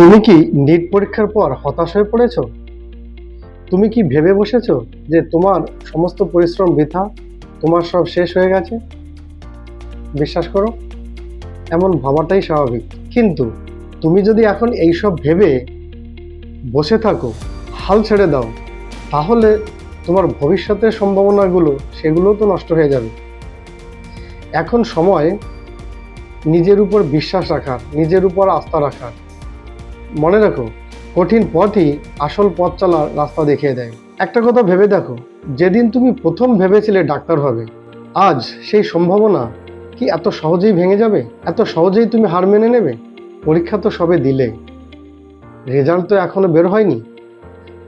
তুমি কি নিট পরীক্ষার পর হতাশ হয়ে পড়েছ? তুমি কি ভেবে বসেছ যে তোমার সমস্ত পরিশ্রম বৃথা, তোমার সব শেষ হয়ে গেছে? বিশ্বাস করো, এমন ভাবাটাই স্বাভাবিক। কিন্তু তুমি যদি এখন এইসব ভেবে বসে থাকো, হাল ছেড়ে দাও, তাহলে তোমার ভবিষ্যতের সম্ভাবনাগুলো, সেগুলোও তো নষ্ট হয়ে যাবে। এখন সময় নিজের উপর বিশ্বাস রাখার নিজের উপর আস্থা রাখার মনে রাখো, কঠিন পথই আসল পথ চলার রাস্তা দেখিয়ে দেয়। একটা কথা ভেবে দেখো, যেদিন তুমি প্রথম ভেবেছিলে ডাক্তার হবে, আজ সেই সম্ভাবনা কি এত সহজেই ভেঙে যাবে? এত সহজেই তুমি হার মেনে নেবে? পরীক্ষা তো সবে দিলে। রেজাল্ট তো এখনও বের হয়নি।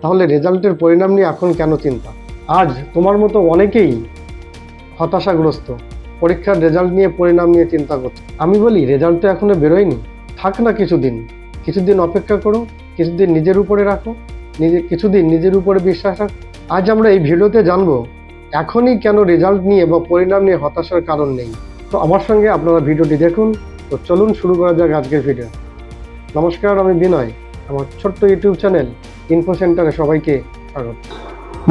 তাহলে রেজাল্টের পরিণাম নিয়ে এখন কেন চিন্তা? আজ তোমার মতো অনেকেই হতাশাগ্রস্ত, পরীক্ষার রেজাল্ট নিয়ে পরিণাম নিয়ে চিন্তা করছে। আমি বলি, রেজাল্ট তো এখনও বেরোয়নি। থাক না কিছুদিন। কিছুদিন অপেক্ষা করো, কিছুদিন নিজের উপরে রাখো, নিজে কিছুদিন নিজের উপরে বিশ্বাস রাখো। আজ আমরা এই ভিডিওতে জানব, এখনই কেন রেজাল্ট নিয়ে বা পরিণাম নিয়ে হতাশার কারণ নেই। তো আমার সঙ্গে আপনারা ভিডিওটি দেখুন, তো চলুন শুরু করা যাক আজকের ভিডিও নমস্কার, আমি বিনয়, আমার ছোট্ট ইউটিউব চ্যানেল ইনফো সেন্টারে সবাইকে স্বাগত।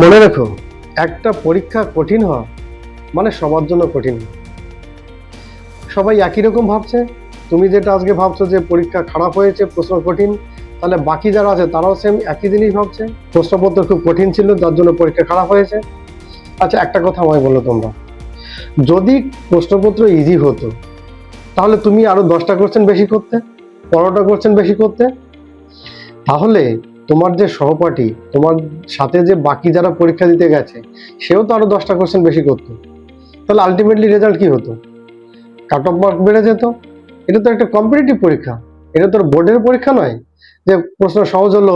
মনে রেখো, একটা পরীক্ষা কঠিন হওয়া মানে সবার জন্য কঠিন। সবাই একই রকম ভাবছে তুমি যেটা আজকে ভাবছ যে পরীক্ষা খারাপ হয়েছে, প্রশ্ন কঠিন, তাহলে বাকি যারা আছে তারাও সেম একই জিনিস ভাবছে। প্রশ্নপত্র খুব কঠিন ছিল, যার জন্য পরীক্ষা খারাপ হয়েছে। আচ্ছা একটা কথা আমায় বলো তোমরা। যদি প্রশ্নপত্র ইজি হতো, তাহলে তুমি আরও দশটা কোশ্চেন বেশি করতে, পনেরোটা কোশ্চেন বেশি করতে। তাহলে তোমার যে সহপাঠী, তোমার সাথে যে বাকি যারা পরীক্ষা দিতে গেছে, সেও তো আরও দশটা কোশ্চেন বেশি করতো। তাহলে আলটিমেটলি রেজাল্ট কি হতো? কাট অফ মার্ক বেড়ে যেত। এটা তো একটা কম্পিটিটিভ পরীক্ষা। এটা তো বোর্ডের পরীক্ষা নয়। যে প্রশ্ন সহজ হলো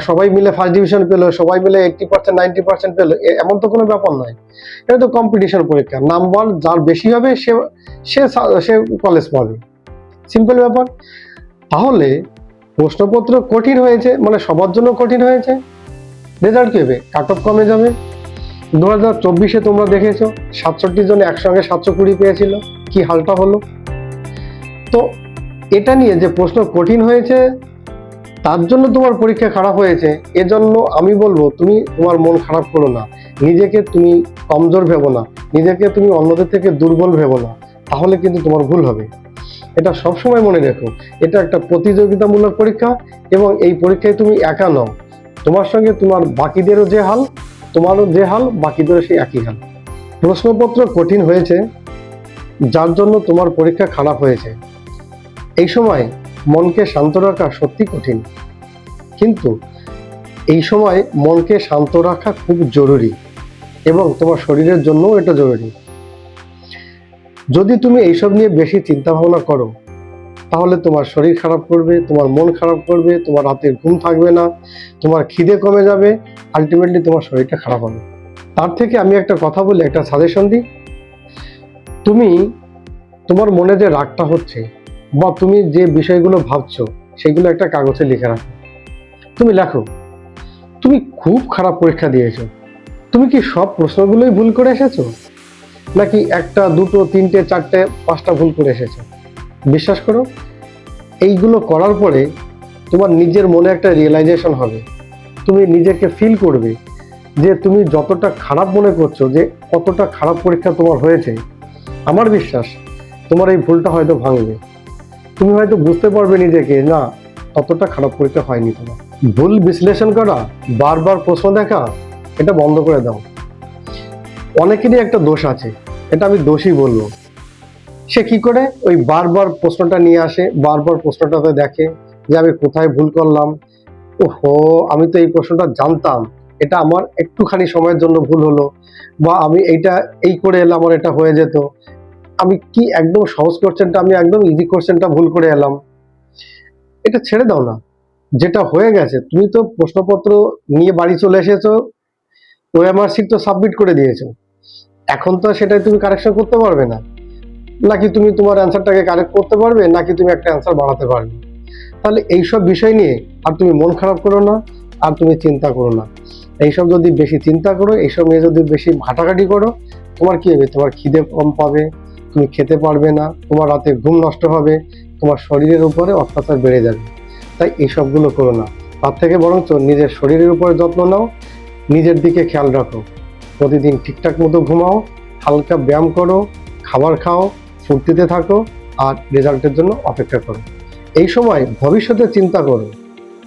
সবাই মিলে ফার্স্ট ডিভিশন পেল, সবাই মিলে এইটটি পার্সেন্ট নাইনটি পার্সেন্ট পেল এমন তো কোনো ব্যাপার নয়। এটা তো কম্পিটিশন পরীক্ষা। নাম্বার যার বেশি হবে, সে সে সে কলেজ পাবে। সিম্পল ব্যাপার। তাহলে প্রশ্নপত্র কঠিন হয়েছে মানে সবার জন্য কঠিন হয়েছে। রেজাল্ট কী হবে? কাট অফ কমে যাবে। দু হাজার চব্বিশে তোমরা দেখেছ, সাতষট্টি জন একসঙ্গে সাতশো কুড়ি পেয়েছিল। কি হালটা হলো? তো এটা নিয়ে যে প্রশ্ন কঠিন হয়েছে, তার জন্য তোমার পরীক্ষা খারাপ হয়েছে, এজন্য আমি বলব তুমি তোমার মন খারাপ করো না। নিজেকে তুমি কমজোর ভেবো না। নিজেকে তুমি অন্যদের থেকে দুর্বল ভেবো না। তাহলে কিন্তু তোমার ভুল হবে। এটা সবসময় মনে রেখো। এটা একটা প্রতিযোগিতামূলক পরীক্ষা এবং এই পরীক্ষায় তুমি একা নও। তোমার সঙ্গে তোমার বাকিদেরও যে হাল, তোমারও যে হাল, বাকিদেরও সেই একই হাল। প্রশ্নপত্র কঠিন হয়েছে, যার জন্য তোমার পরীক্ষা খারাপ হয়েছে। এই সময় মনকে শান্ত রাখা সত্যি কঠিন। কিন্তু এই সময় মনকে শান্ত রাখা খুব জরুরি এবং তোমার শরীরের জন্যও এটা জরুরি। যদি তুমি এইসব নিয়ে বেশি চিন্তা ভাবনা করো, তাহলে তোমার শরীর খারাপ করবে, তোমার মন খারাপ করবে, তোমার রাতের ঘুম থাকবে না, তোমার খিদে কমে যাবে আলটিমেটলি তোমার শরীরটা খারাপ হবে। তার থেকে আমি একটা কথা বলি, একটা সাজেশন দিই। তুমি, তোমার মনে যে রাগটা হচ্ছে বা তুমি যে বিষয়গুলো ভাবছ, সেগুলো একটা কাগজে লিখে রাখো। তুমি লেখো, তুমি খুব খারাপ পরীক্ষা দিয়েছ। তুমি কি সব প্রশ্নগুলোই ভুল করে এসেছ? নাকি একটা, দুটো, তিনটে, চারটে, পাঁচটা ভুল করে এসেছ? বিশ্বাস করো, এইগুলো করার পরে তোমার নিজের মনে একটা রিয়েলাইজেশন হবে। তুমি নিজেকে ফিল করবে যে তুমি যতটা খারাপ মনে করছ, যে কতটা খারাপ পরীক্ষা তোমার হয়েছে, আমার বিশ্বাস তোমার এই ভুলটা হয়তো ভাঙবে। তুমি হয়তো বুঝতে পারবে নিজেকে, না, ততটা খারাপ পরীক্ষা হয়নি তোমার। ভুল বিশ্লেষণ করা, বারবার প্রশ্ন দেখা, এটা বন্ধ করে দাও। অনেকেরই একটা দোষ আছে, এটা আমি দোষই বলব। সে কি করে? ওই বারবার প্রশ্নটা নিয়ে আসে, বারবার প্রশ্নটাতে দেখে যে আমি কোথায় ভুল করলাম। ওহো, আমি তো এই প্রশ্নটা জানতাম, এটা আমার একটুখানি সময়ের জন্য ভুল হলো, বা আমি এইটা, এই করে এলাম, আমার এটা হয়ে যেত। আমি কি একদম সহজ কোশ্চেনটা আমি একদম ইজি কোশ্চেনটা ভুল করে এলাম। এটা ছেড়ে দাও না। যেটা হয়ে গেছে, তুমি তো প্রশ্নপত্র নিয়ে বাড়ি চলে এসেছ ওএমআর শিট তো সাবমিট করে দিয়েছ। এখন তো সেটাই তুমি কারেকশন করতে পারবে না। নাকি তুমি তোমার অ্যান্সারটাকে কারেক্ট করতে পারবে, নাকি তুমি একটা অ্যান্সার বাড়াতে পারবে? তাহলে এইসব বিষয় নিয়ে আর তুমি মন খারাপ করো না, আর তুমি চিন্তা করো না। এইসব যদি বেশি চিন্তা করো, এইসব নিয়ে যদি বেশি ঘাটাঘাটি করো, তোমার কি হবে? তোমার খিদে কম পাবে। তুমি খেতে পারবে না, তোমার রাতে ঘুম নষ্ট হবে, তোমার শরীরের উপরে অত্যাচার বেড়ে যাবে। তাই এইসবগুলো করো না। তার থেকে বরঞ্চ নিজের শরীরের উপরে যত্ন নাও, নিজের দিকে খেয়াল রাখো। প্রতিদিন ঠিকঠাক মতো ঘুমাও, হালকা ব্যায়াম করো, খাবার খাও, ফুর্তিতে থাকো আর রেজাল্টের জন্য অপেক্ষা করো। এই সময় ভবিষ্যতে চিন্তা করো,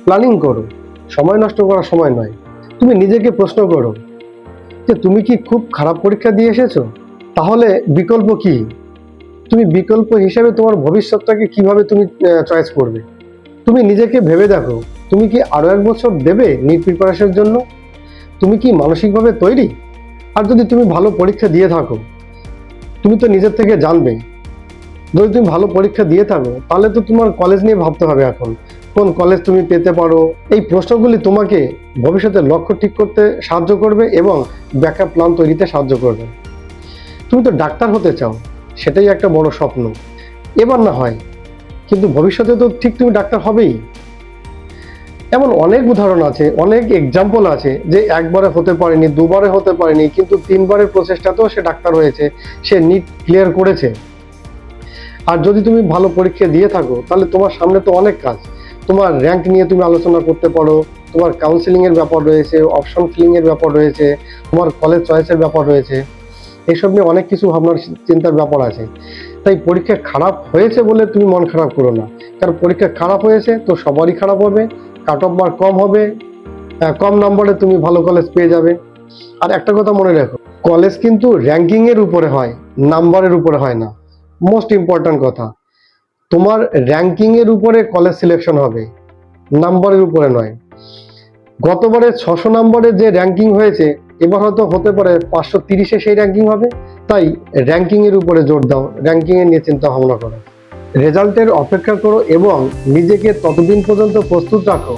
প্ল্যানিং করো। সময় নষ্ট করার সময় নয়। তুমি নিজেকে প্রশ্ন করো যে, তুমি কি খুব খারাপ পরীক্ষা দিয়ে এসেছ? তাহলে বিকল্প কি? তুমি বিকল্প হিসেবে তোমার ভবিষ্যৎটাকে কীভাবে তুমি চয়েস করবে? তুমি নিজেকে ভেবে দেখো, তুমি কি আরও এক বছর দেবে নিট প্রিপারেশনের জন্য? তুমি কি মানসিকভাবে তৈরি? আর যদি তুমি ভালো পরীক্ষা দিয়ে থাকো, তুমি তো নিজের থেকে জানবে। যদি তুমি ভালো পরীক্ষা দিয়ে থাকো, তাহলে তো তোমার কলেজ নিয়ে ভাবতে হবে এখন। কোন কলেজ তুমি পেতে পারো? এই প্রশ্নগুলি তোমাকে ভবিষ্যতের লক্ষ্য ঠিক করতে সাহায্য করবে এবং ব্যাকআপ প্ল্যান তৈরিতে সাহায্য করবে। তুমি তো ডাক্তার হতে চাও, সেটাই একটা বড় স্বপ্ন। এবার না হয়, কিন্তু ভবিষ্যতে তো ঠিক তুমি ডাক্তার হবেই। এমন অনেক উদাহরণ আছে, অনেক এক্সাম্পল আছে, যে একবারে হতে পারেনি, দুবারে হতে পারেনি, কিন্তু তিনবারের প্রচেষ্টাতেও সে ডাক্তার হয়েছে, সে নিট ক্লিয়ার করেছে। আর যদি তুমি ভালো পরীক্ষা দিয়ে থাকো, তাহলে তোমার সামনে তো অনেক কাজ। তোমার র্যাঙ্ক নিয়ে তুমি আলোচনা করতে পারো, তোমার কাউন্সিলিং এর ব্যাপার রয়েছে অপশন ফিলিং এর ব্যাপার রয়েছে, তোমার কলেজ চয়েসের ব্যাপার রয়েছে। এইসব নিয়ে অনেক কিছু ভাবনার চিন্তার ব্যাপার আছে। তাই পরীক্ষা খারাপ হয়েছে বলে তুমি মন খারাপ করো না। কারণ পরীক্ষা খারাপ হয়েছে তো সবারই খারাপ হবে কাট অফ মার্ক কম হবে কম নম্বরে তুমি ভালো কলেজ পেয়ে যাবে। আর একটা কথা মনে রাখো কলেজ কিন্তু র্যাঙ্কিংয়ের উপরে হয় নাম্বারের উপরে হয় না। মোস্ট ইম্পর্ট্যান্ট কথা, তোমার র্যাঙ্কিংয়ের উপরে কলেজ সিলেকশন হবে নাম্বারের উপরে নয়। গতবারে ছশো নম্বরে যে র্যাঙ্কিং হয়েছে, এবার হয়তো হতে পারে পাঁচশো তিরিশে সেই র্যাঙ্কিং হবে। তাই র্যাঙ্কিং এর উপরে জোর দাও র্যাঙ্কিং এর নিয়ে চিন্তা ভাবনা করো। রেজাল্টের অপেক্ষা করো এবং নিজেকে ততদিন পর্যন্ত প্রস্তুত রাখো,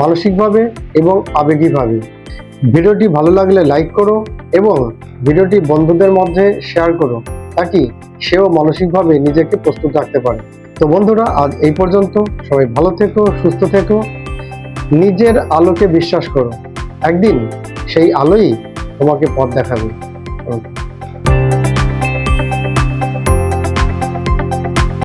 মানসিকভাবে এবং আবেগিকভাবে। ভিডিওটি ভালো লাগলে লাইক করো এবং ভিডিওটি বন্ধুদের মধ্যে শেয়ার করো, তাকে সেও মানসিকভাবে নিজেকে প্রস্তুত রাখতে পারে। তো বন্ধুরা, আজ এই পর্যন্ত। সবাই ভালো থেকো, সুস্থ থেকো। নিজের আলোকে বিশ্বাস করো। একদিন সেই আলোই তোমাকে পথ দেখাবে।